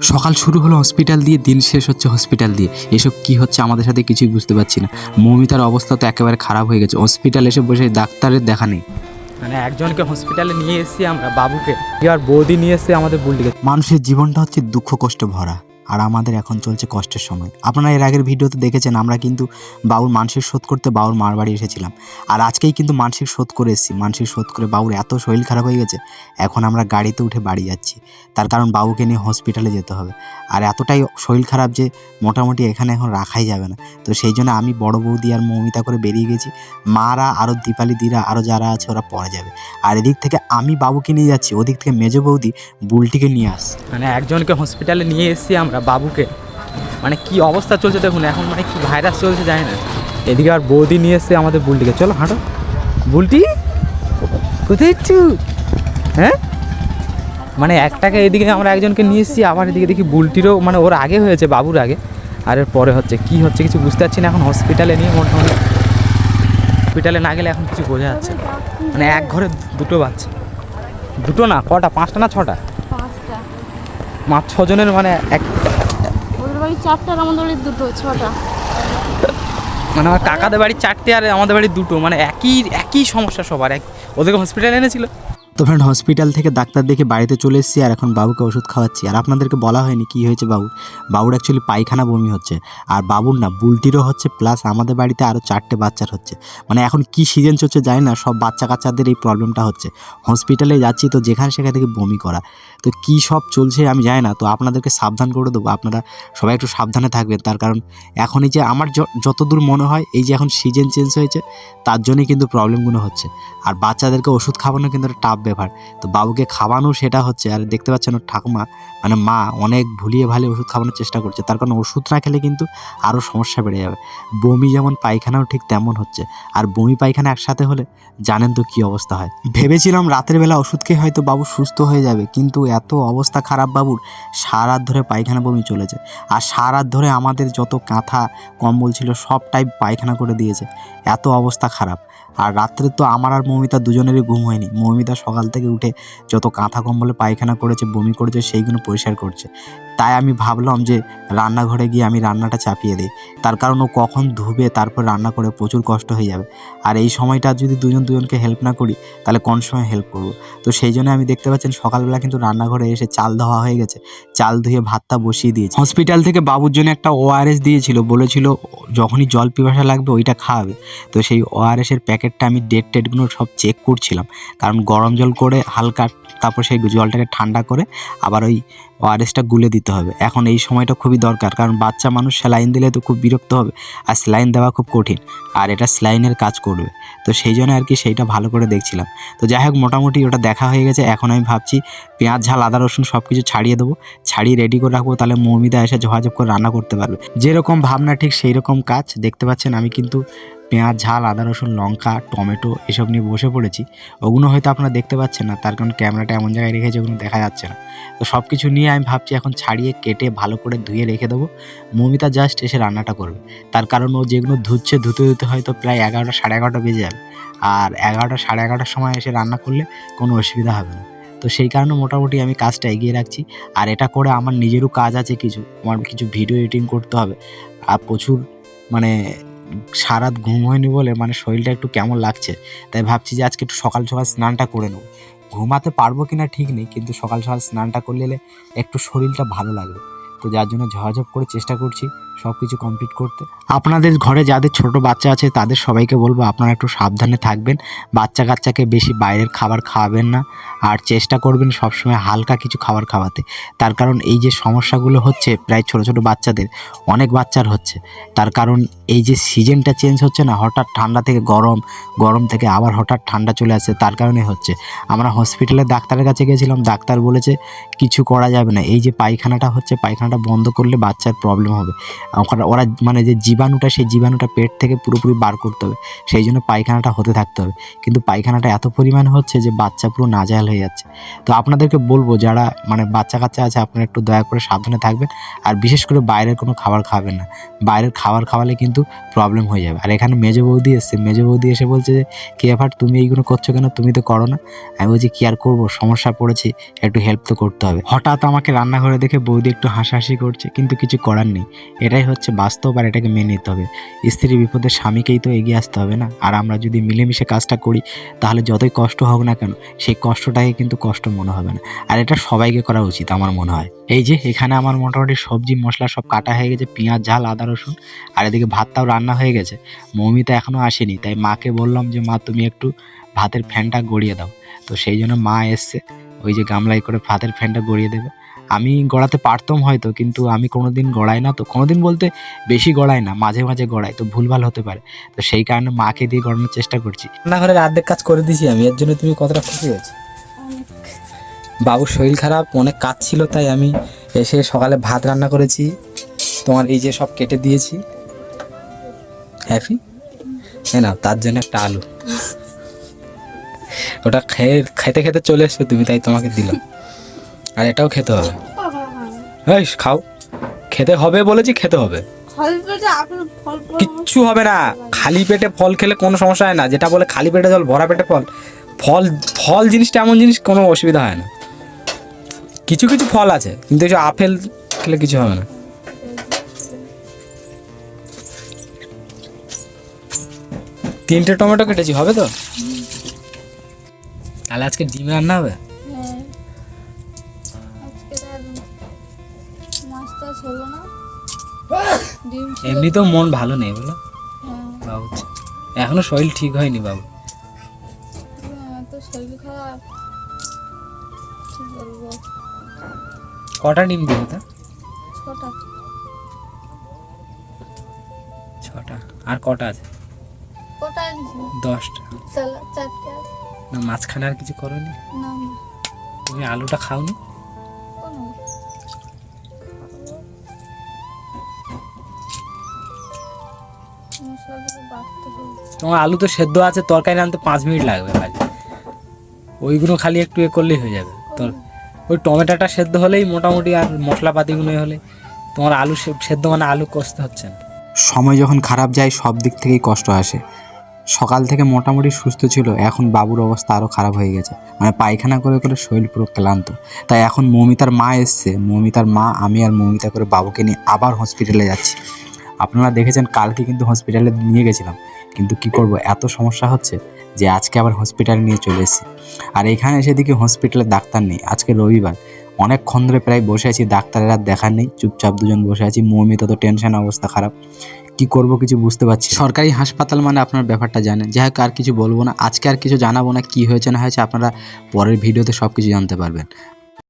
সকাল শুরু হলো হসপিটাল দিয়ে দিন শেষ হচ্ছে হসপিটাল দিয়ে। এসব কি হচ্ছে আমাদের সাথে কিছুই বুঝতে পারছি না। মৌমিতার অবস্থা তো একেবারে খারাপ হয়ে গেছে। হসপিটাল এসে বসে ডাক্তারের দেখা নেই। মানে একজনকে হসপিটালে নিয়ে এসেছি আমরা বাবুকে। আর বৌদি নিয়ে এসে আমাদের বুলটিকে মানুষের জীবনটা হচ্ছে দুঃখ কষ্ট ভরা। আর আমাদের এখন চলছে কষ্টের সময়। আপনারা এর আগের ভিডিওতে দেখেছেন, আমরা কিন্তু বাবুর মানসিক শোধ করতে বাবুর মার বাড়ি এসেছিলাম। আর আজকেই কিন্তু মানসিক শোধ করে এসেছি। মানসিক শোধ করে বাবুর এত শরীর খারাপ হয়ে গেছে, এখন আমরা গাড়িতে উঠে বাড়ি যাচ্ছি। তার কারণ বাবুকে নিয়ে হসপিটালে যেতে হবে। আর এতটাই শরীর খারাপ যে মোটামুটি এখানে এখন রাখাই যাবে না। তো সেই জন্য আমি বড় বৌদি আর মৌমিতা করে বেরিয়ে গেছি। মারা আরও দীপালি দিরা আরও যারা আছে ওরা পরে যাবে। আর এদিক থেকে আমি বাবুকে নিয়ে যাচ্ছি। ওদিক থেকে মেজো বৌদি বুলটিকে নিয়ে আসছে। মানে একজনকে হসপিটালে নিয়ে এসেছি আমরা। বাবুকে। মানে কি অবস্থা চলছে দেখুন, এখন মানে কি ভাইরাস চলছে জানি না। এদিকে আর বৌদি নিয়ে এসছে আমাদের বুলটিকে। চলো হাঁটো। বুলটি, কোথায় একটু হ্যাঁ? মানে একটাকে এদিকে আমরা একজনকে নিয়ে এসেছি, আবার এদিকে দেখি বুলটিরও মানে ওর আগে হয়েছে, বাবুর আগে। আর এর পরে হচ্ছে, কি হচ্ছে কিছু বুঝতে পারছি না, এখন হসপিটালে নিয়ে মোটামুটি। হসপিটালে না গেলে এখন কিছু বোঝা যাচ্ছে মানে এক ঘরে দুটো বাচ্চা। দুটো না, কটা? পাঁচটা না ছটা? মাছ ছজনের মানে এক ওদের বাড়ি চারটা আর আমাদের বাড়ি দুটো ছটা। মানে আমার কাকাদের বাড়ি চারটে আর আমাদের বাড়ি দুটো মানে একই একই সমস্যা সবার। এক ওদেরকে হসপিটালে এনেছিল। তো ফ্রেন্ড হসপিটাল থেকে ডাক্তার দেখে বাড়িতে চলে এসেছি আর এখন বাবুকে ওষুধ খাওয়াচ্ছি। আর আপনাদেরকে বলা হয়নি কি হয়েছে বাবু। বাবুর অ্যাকচুয়ালি পায়খানা বমি হচ্ছে। আর বাবুর না বুলটিরও হচ্ছে প্লাস আমাদের বাড়িতে আরও চারটে বাচ্চার হচ্ছে। মানে এখন কি সিজন চলছে জানি না, সব বাচ্চা কাচ্চাদের এই প্রবলেমটা হচ্ছে। হসপিটালে যাচ্ছি তো যেখানে সেখান থেকে বমি করা। তো কি সব চলছে আমি জানি না, তো আপনাদেরকে সাবধান করে দেবো। আপনারা সবাই একটু সাবধানে থাকবেন। তার কারণ এখন এই যে আমার যতদূর মনে হয়, এই যে এখন সিজন চেঞ্জ হয়েছে, তার জন্যই কিন্তু প্রবলেমগুলো হচ্ছে। আর বাচ্চাদেরকে ওষুধ খাওয়ানো কিন্তু একটা টাফ ব্যাপার। তো বাবুকে খাওয়ানো সেটা হচ্ছে, আর দেখতে পাচ্ছেন ওর ঠাকুমা মানে মা অনেক ভুলিয়ে ভালে ওষুধ খাওয়ানোর চেষ্টা করছে। তার কারণ ওষুধ না খেলে কিন্তু আরও সমস্যা বেড়ে যাবে। বমি যেমন পায়খানাও ঠিক তেমন হচ্ছে। আর বমি পায়খানা একসাথে হলে জানেন তো কী অবস্থা হয়। ভেবেছিলাম রাতের বেলা ওষুধ খেয়ে হয়তো বাবু সুস্থ হয়ে যাবে, কিন্তু এত অবস্থা খারাপ বাবুর সারা ধরে পায়খানা বমি চলেছে। আর সারা ধরে আমাদের যত কাঁথা, কম্বল ছিল সবটাই পায়খানা করে দিয়েছে। এত অবস্থা খারাপ। আর রাত্রে তো আমার আর মৌমিতা দুজনেরই ঘুম হয়নি। মৌমিতা সকাল থেকে উঠে যত কাঁথা কম্বলে পায়খানা করেছে, বমি করেছে, সেইগুলো পরিষ্কার করছে। তাই আমি ভাবলাম যে রান্নাঘরে গিয়ে আমি রান্নাটা চাপিয়ে দিই। তার কারণ ও কখন ধুবে, তারপর রান্না করে প্রচুর কষ্ট হয়ে যাবে। আর এই সময়টা যদি দুজন দুজনকে হেল্প না করি, তাহলে কোন সময় হেল্প করব? তো সেই জন্য আমি দেখতে পাচ্ছেন সকালবেলা কিন্তু রান্নাঘরে এসে চাল ধোয়া হয়ে গেছে। চাল ধুয়ে ভাতটা বসিয়ে দিয়েছি। হসপিটাল থেকে বাবুর জন্য একটা ওআরএস দিয়েছিল। বলেছিল, যখনই জল পিপাসা লাগবে, ওইটা খাওয়াবে। তো সেই ওআরএস এর প্যাকেটটা আমি ডেট টেটগুলো সব চেক করছিলাম। কারণ গরম জল করে হালকা, তারপর সেই জলটাকে ঠান্ডা করে আবার ওই ওআরএসটা গুলে দিতে হবে। এখন এই সময়টা খুবই দরকার, কারণ বাচ্চা মানুষ স্যালাইন দিলে তো খুব বিরক্ত হবে আর স্যালাইন দেওয়া খুব কঠিন আর এটা স্যালাইনের কাজ করবে। তো সেই জন্য আর কি সেইটা ভালো করে দেখছিলাম। তো যাই হোক, মোটামুটি ওটা দেখা হয়ে গেছে। এখন আমি ভাবছি পেঁয়াজ, ঝাল, আদা, রসুন সব কিছু ছাড়িয়ে দেবো। ছাড়িয়ে রেডি করে রাখব, তাহলে মৌমিদা এসে যোগাযোগ করে রান্না করতে পারবে। যেরকম ভাবনা, ঠিক সেই রকম কাজ। দেখতে পাচ্ছেন আমি কিন্তু পেঁয়াজ, ঝাল, আদা, রসুন, লঙ্কা, টমেটো এসব নিয়ে বসে পড়েছি। ওগুলো হয়তো আপনারা দেখতে পাচ্ছেন না, তার কারণ ক্যামেরাটা এমন জায়গায় রেখেছে ওগুলো দেখা যাচ্ছে না। তো সব কিছু নিয়ে আমি ভাবছি এখন ছাড়িয়ে, কেটে, ভালো করে ধুয়ে রেখে দেবো। মৌমিতা জাস্ট এসে রান্নাটা করবে। তার কারণ ও যেগুলো ধুচ্ছে, ধুতে ধুতে হয়তো প্রায় এগারোটা, সাড়ে এগারোটা বেজে যাবে। আর এগারোটা, সাড়ে এগারোটার সময় এসে রান্না করলে কোনো অসুবিধা হবে না। তো সেই কারণে মোটামুটি আমি কাজটা এগিয়ে রাখছি। আর এটা করে আমার নিজেরও কাজ আছে কিছু। আমার কিছু ভিডিও এডিটিং করতে হবে। আর প্রচুর মানে সারাত ঘুম হয়নি বলে মানে শরীরটা একটু কেমন লাগছে। তাই ভাবছি যে আজকে একটু সকাল সকাল স্নানটা করে নেব। ঘুমাতে পারব কিনা ঠিক নেই, কিন্তু সকাল সকাল স্নানটা করলে একটু শরীরটা ভালো লাগবে। তো যার জন্য ঝড়ঝপ করে চেষ্টা করছি সব কিছু কমপ্লিট করতে। আপনাদের ঘরে যাদের ছোট বাচ্চা আছে, তাদের সবাইকে বলব আপনারা একটু সাবধানে থাকবেন। বাচ্চা কাচ্চাকে বেশি বাইরের খাবার খাওয়াবেন না। আর চেষ্টা করবেন সবসময় হালকা কিছু খাবার খাওয়াতে। তার কারণ এই যে সমস্যাগুলো হচ্ছে প্রায় ছোট ছোট বাচ্চাদের, অনেক বাচ্চার হচ্ছে। তার কারণ এই যে সিজনটা চেঞ্জ হচ্ছে না, হঠাৎ ঠান্ডা থেকে গরম গরম থেকে আবার হঠাৎ ঠান্ডা চলে আসছে তার কারণে হচ্ছে। আমরা হসপিটালে ডাক্তারের কাছে গেছিলাম, ডাক্তার বলেছে, কিছু করা যাবে না। এই যে পায়খানাটা হচ্ছে পায়খানাটা বন্ধ করলে বাচ্চার প্রবলেম হবে। ওরা মানে যে জীবাণুটা, সেই জীবাণুটা পেট থেকে পুরোপুরি বার করতে হবে। সেই জন্য পায়খানাটা হতে থাকতে হবে। কিন্তু পায়খানাটা এত পরিমাণে হচ্ছে যে বাচ্চা পুরো নাজাল হয়ে যাচ্ছে। তো আপনাদেরকে বলব, যারা মানে বাচ্চা কাচ্চা আছে, আপনারা একটু দয়া করে সাবধানে থাকবেন। আর বিশেষ করে বাইরের কোনো খাবার খাবেন না। বাইরের খাবার খাওয়ালে কিন্তু প্রবলেম হয়ে যাবে। আর এখানে মেজো বৌদি এসছে। মেজো বৌদি এসে বলছে যে, কে এবার তুমি এইগুলো করছ কেন? তুমি তো করো না। আমি বলছি, কি আর করব? সমস্যা পড়েছি। একটু হেল্প তো করতে হবে। হঠাৎ আমাকে রান্নাঘরে দেখে বৌদি একটু হাসাহাসি করছে, কিন্তু কিছু করার নেই। এটাই হচ্ছে বাস্তব আর এটাকে মেনে নিতে হবে। স্ত্রী বিপদে স্বামীকেই তো এগিয়ে আসতে হবে না? আর আমরা যদি মিলেমিশে কাজটা করি, তাহলে যতই কষ্ট হোক না কেন, সেই কষ্টটাকে কিন্তু কষ্ট মনে হবে না। আর এটা সবাইকে করা উচিত আমার মনে হয়। এই যে, এখানে আমার মোটামুটি সবজি, মশলা সব কাটা হয়ে গেছে, পেঁয়াজ, ঝাল, আদা, রসুন, আর এদিকে ভাতটাও রান্না হয়ে গেছে। মৌমিতা এখনও আসেনি, তাই মাকে বললাম যে, মা, তুমি একটু ভাতের ফ্যানটা গড়িয়ে দাও। তো সেই জন্য মা এসছে, ওই যে গামলায় করে ভাতের ফ্যানটা গড়িয়ে দেবে। আমি গড়াতে পারতাম হয়তো কিন্তু আমি কোনোদিন গড়াই না। তো কোনোদিন বলতে বেশি গড়াই না মাঝে মাঝে গড়াই তো ভুলভাল হতে পারে। তো সেই কারণে মাকে দিয়ে গড়ানোর চেষ্টা করছি। না রান্নাঘরের অর্ধেক কাজ করে দিয়েছি আমি এর জন্য তুমি কতটা খুশি হয়েছো? বাবুর শরীর খারাপ অনেক কাজ ছিল তাই আমি এসে সকালে ভাত রান্না করেছি। তোমার এই যে সব কেটে দিয়েছি। হ্যাপি? হ্যাঁ না তার জন্য একটা আলু। ওটা খেয়ে খেতে খেতে চলে এসছো তুমি তাই তোমাকে দিলাম। আর এটাও খেতে হবে। এই, খাও। খেতে হবে বলেছি খেতে হবে। কিচ্ছু হবে না। খালি পেটে ফল খেলে কোনো সমস্যা হয় না। যেটা বলে খালি পেটে জল, ভরা পেটে ফল ফল ফল জিনিসটা এমন জিনিস কোনো অসুবিধা হয় না। কিছু কিছু ফল আছে, কিন্তু আপেল খেলে কিছু হবে না। তিনটে টমেটো কেটেছি, হবে তো? তাহলে আজকে ডিম রান্না হবে? মাছটা না। ছিল। এমনিতেও মন ভালো নেই বলো। হ্যাঁ। বাবু এখনও শরীর ঠিক হয়নি বাবু। হ্যাঁ, তো শরীর খারাপ। কি বলব? কটা ডিম দিবে তা? ছটা। ছটা। আর কটা আছে? কটা দশটা। চারটে। না মাঝখানে আর কিছু করোনি? না না। তুমি আলুটা খাওনি? তোমার আলু তো সেদ্ধ আছে তরকারি আনতে পাঁচ মিনিট লাগবে খালি ওইগুলো খালি একটু এ করলেই হয়ে যাবে। তোর ওই টমেটোটা সেদ্ধ হলেই মোটামুটি আর মশলাপাতিগুলো হলে তোমার আলু সেদ্ধ মানে আলু কষতে হচ্ছে না। সময় যখন খারাপ যায় সব দিক থেকেই কষ্ট আসে। সকাল থেকে মোটামুটি সুস্থ ছিল এখন বাবুর অবস্থা আরও খারাপ হয়ে গেছে। মানে পায়খানা করে করে শরীর পুরো ক্লান্ত। তাই এখন মৌমিতার মা এসছে। মৌমিতার মা আমি আর মৌমিতা করে বাবুকে নিয়ে আবার হসপিটালে যাচ্ছি। আপনারা দেখেছেন, কালকে কিন্তু হসপিটালে নিয়ে গেছিলাম। কিন্তু কি করব, এত সমস্যা হচ্ছে যে আজকে আবার হসপিটাল নিয়ে চলে এসেছি। আর এখানে এসে দেখি হসপিটালে ডাক্তার নেই। আজকে রবিবার। অনেকক্ষণ ধরে প্রায় বসে আছি, ডাক্তারের আর দেখা নেই। চুপচাপ দুজন বসে আছি মৌমিতা তো টেনশন অবস্থা খারাপ। কি করব কিছু বুঝতে পারছি সরকারি হাসপাতাল মানে আপনার ব্যাপারটা জানেন। যাই হোক, আর কিছু বলব না। আজকে আর কিছু জানাব না, কি হয়েছে, না হয়েছে, আপনারা পরের ভিডিওতে সব কিছু জানতে পারবেন।